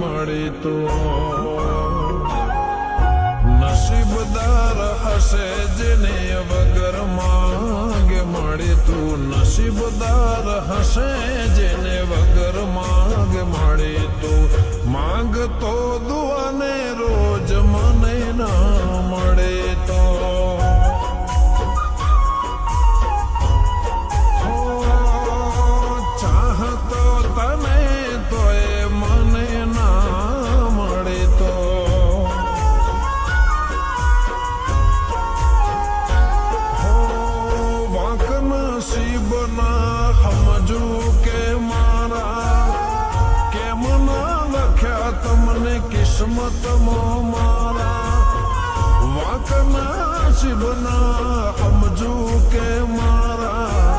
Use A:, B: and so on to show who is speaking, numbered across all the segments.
A: મળી તો નસીબદાર હશે જેને વગર માંગ. મળી તું નસીબદાર હશે જેને વગર માંગ. મળી તો માંગ તો દુઆને કિસ્મતમાં મારા વાંક નસીબના સમજુ કે મારા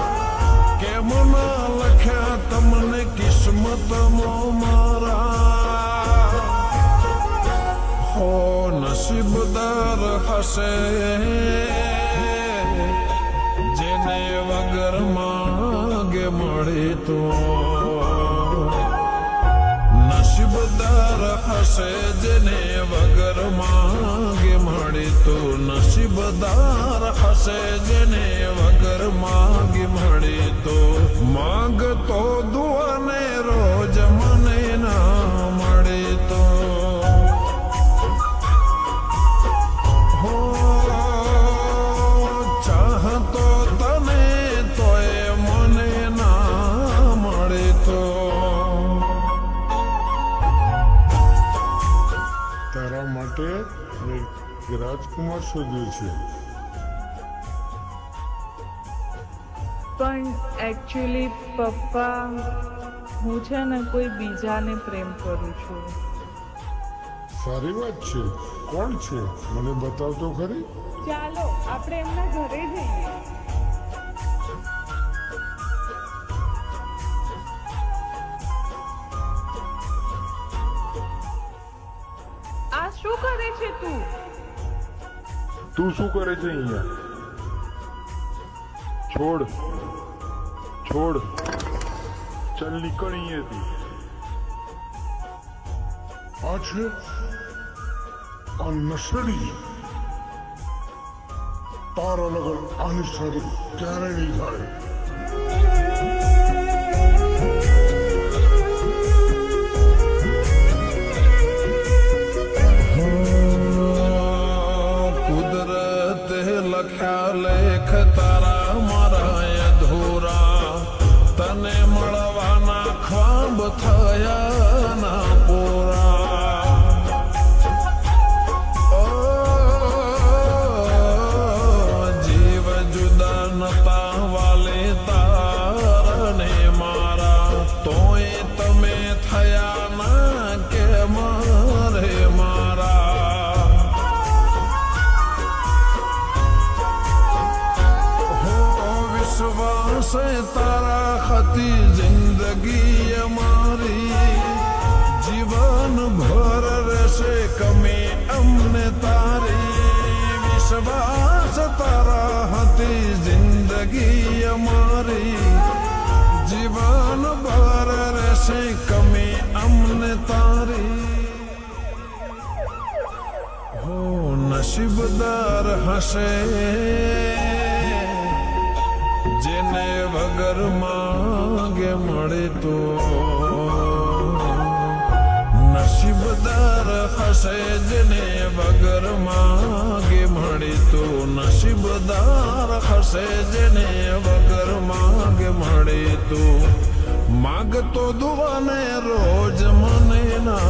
A: કેમ ના લખ્યા તમને કિસ્મતમાં મારા હો નસીબદાર હશે જેને વગર માગે મળે તો હશે જેને વગર માગે મળે તો નસીબદાર હશે જેને વગર માગે મળે તો માગ તો દુઆને રોજ
B: એક રાજકુમાર શોધ્યો છે
C: પણ એકચ્યુઅલી પપ્પા હું છે ને કોઈ બીજાને પ્રેમ કરું છું.
B: સારી વાત છે. કોણ છે? મને બતાવતો ખરી?
C: ચાલો આપણે એમના ઘરે જઈએ. આ શું કરે છે તું?
B: તું શું કરે છે અહીંયા? છોડ. છોડ. ચાલ નીકળ અહીંયાથી. આ છે આ નસડી. તારા લગન આની સાથે ક્યારે નહીં થાય.
A: but ખતી જિંદગી અમારી જીવન ભર રહેશે કમે અમને તારી વિશ્વાસ તારા હતી જિંદગી અમારી જીવન ભર રહેશે કમે અમને તારી હો નસીબદાર હશે જેને વગર માગે મળે તો? નસીબદાર હશે જને વગર માગે મળે તો? નસીબદાર હશે જને વગર માગે મળે તો? માગતો દુવાને રોજ મને ના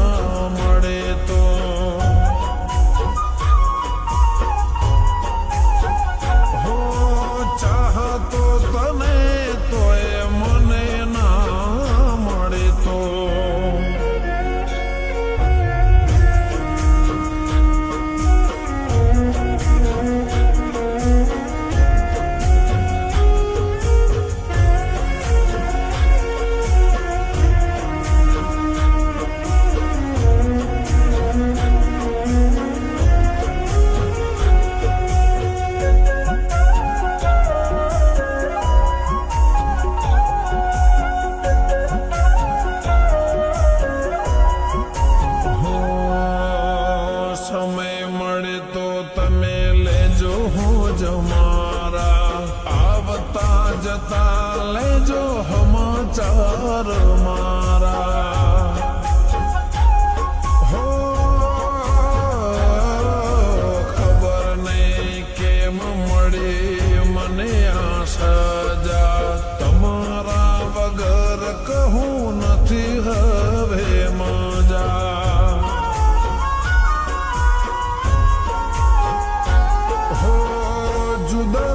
A: પડે તો તમે લેજો હું મારા. આવતા જતા લેજો હમાચાર મારા.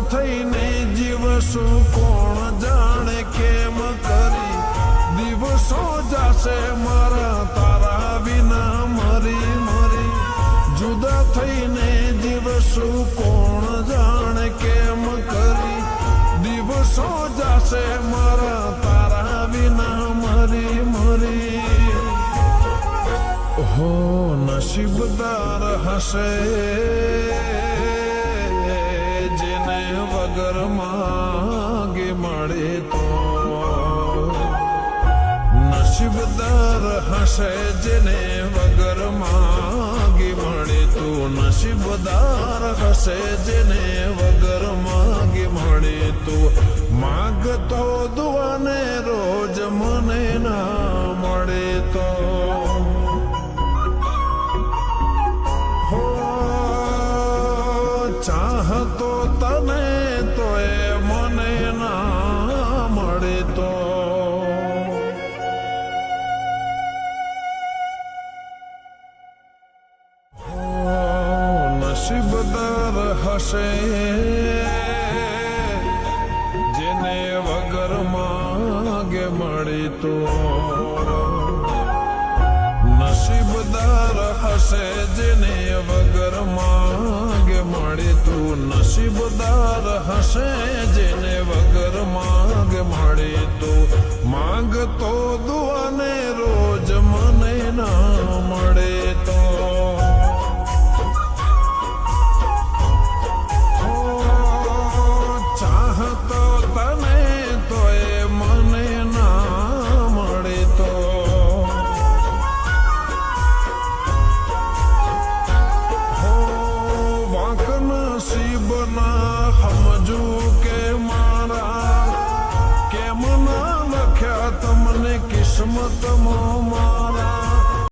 A: થઈને જીવશું કોણ જાણે કેમ કરી? દિવસો જાશે મારા તારા વિના મરી મરી. જુદા થઈને જીવશું કોણ જાણે કેમ કરી? દિવસો જાશે મારા તારા વિના મરી મરી. હો નસીબદાર હશે. માગે મળે તો. નસીબદાર હશે જેને વગર માગે મળે તો. નસીબદાર હશે જેને વગર માગે મળે તો. માગતો હશે જેને વગર માગે મળી તો. નસીબદાર હશે જેને વગર માંગે મળે તું. નસીબદાર હશે જેને વગર માંગે મળે તો. માંગ તો રોજ